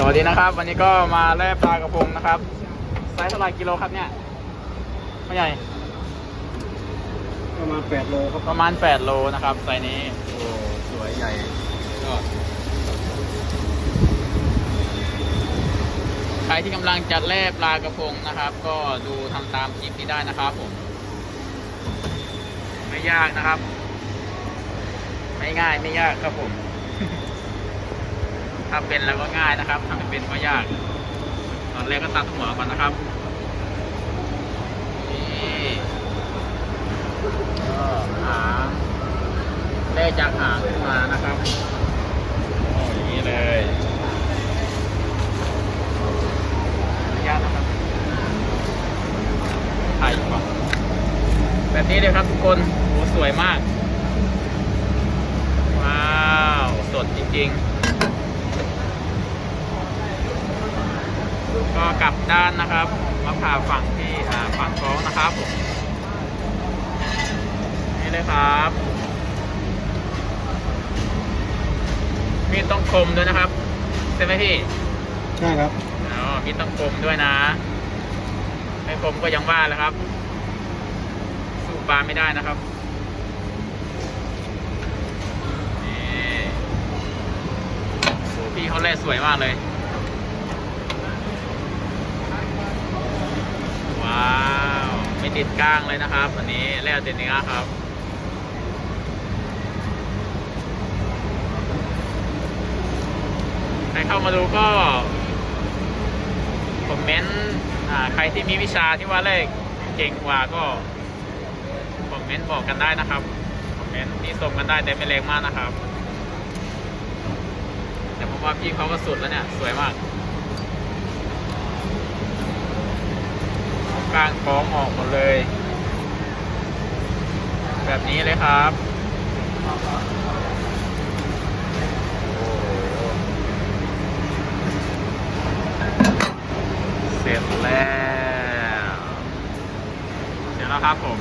สวัสดีนะครับ วันนี้ก็มาแล่ปลากระพงนะครับไซส์เท่าไหร่กิโลครับเนี่ยไม่ใหญ่ ประมาณแปดโลครับประมาณ 8 โลนะครับไซส์นี้โอ้สวยใหญ่ก็ใครที่กำลังจะแล่ปลากระพงนะครับ ก็ดูทำตามคลิปนี้ได้นะครับผม ไม่ยากนะครับ ไม่ง่ายไม่ยากครับผม ถ้าเป็นแล้วก็ง่ายนะครับถ้าไม่เป็นก็ยาก ตอนแรกก็ตัดหัวก่อนนะครับนี่ก็หางได้จากหางขึ้นมานะครับโอ้อย่างนี้เลยยากนะครับถ่ายก่อนแบบนี้เลยครับทุกคนโอ้สวยมาก ว้าว สดจริง ๆ ก็กลับด้านนะครับมาผ่าฝั่งที่อ่าฝั่งท้องนะครับผมนี่เลยครับ มีดต้องคมด้วยนะครับใช่ไหมพี่ใช่ครับอ๋อมีดต้องคมด้วยนะไม่คมก็ยังว่าแหล้วครับ สู้ปลาไม่ได้นะครับนี่โหพี่เขาแล่สวยมากเลย ว้าว ไม่ ติดก้างเลยนะครับวันนี้แล้วติดเนื้อครับใครเข้ามาดูก็คอมเมนต์อ่าใครที่มีวิชาที่ว่าเลขเก่งกว่าก็คอมเมนต์บอกกันได้นะครับคอมเมนต์นี่ส่งกันได้แต่ไม่แรงมากนะครับ แต่ผมว่าพี่เขาก็สุดแล้วเนี่ย สวยมาก กลางท้องออกหมดเลย แบบนี้เลยครับโอ้เสร็จแล้วเสร็จแล้วครับผม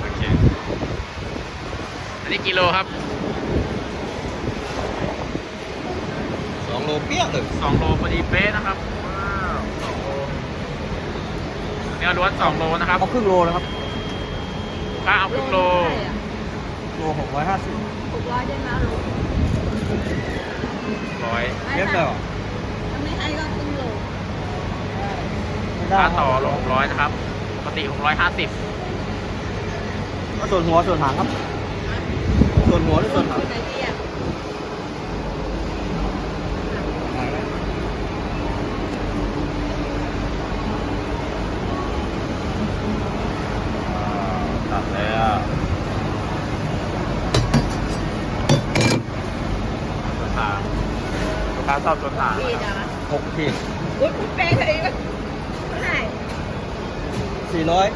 โอเค อันนี้กิโลครับสองโลเปี้ยเลยสองโลพอดีเป๊ะนะครับ นื้อล้วนสองโลนะครับเอาครึ่งโลนะครับถ้าเอาครึ่งโลโลหกร้อยห้าสิบหกร้อยได้ไหมลูกร้อยเทียบเลยเหรอถ้าไม่ให้ก็ครึ่งโลไม่ได้ค่าต่อโลหกร้อยนะครับ ปกติหกร้อยห้าสิบก็ส่วนหัวส่วนหางครับ ส่วนหัวหรือส่วนหาง ไหนเดีย ตัดแล้วส่วนหางลู กค้าชอบส่วนหางพี่นะครับนะหกขีดอุ้ยคุณเป้เลยก็ให้สี่ร้อย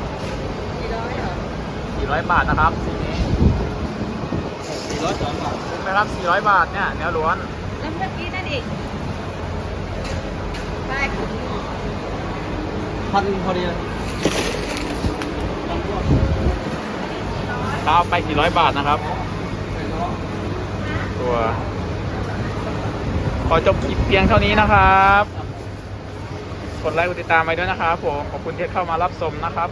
สี่ร้อยเหรอสี่ร้อยบาทนะครับสีนี้สี่ร้อยสองบาทคุ้มไหมครับสี่ร้อยบาทเนี่ยเนื้อล้วนแล้วเมื่อกี้นั่นอีกได้คุณพันพอดีเลยก็เอาไปสี่ร้อยบาทนะครับ ตัวข อจบคลิปเพียงเท่านี้นะครับ กดไลค์กดติดตามไปด้วยนะครับผม ขอบคุณที่เข้ามารับชมนะครับ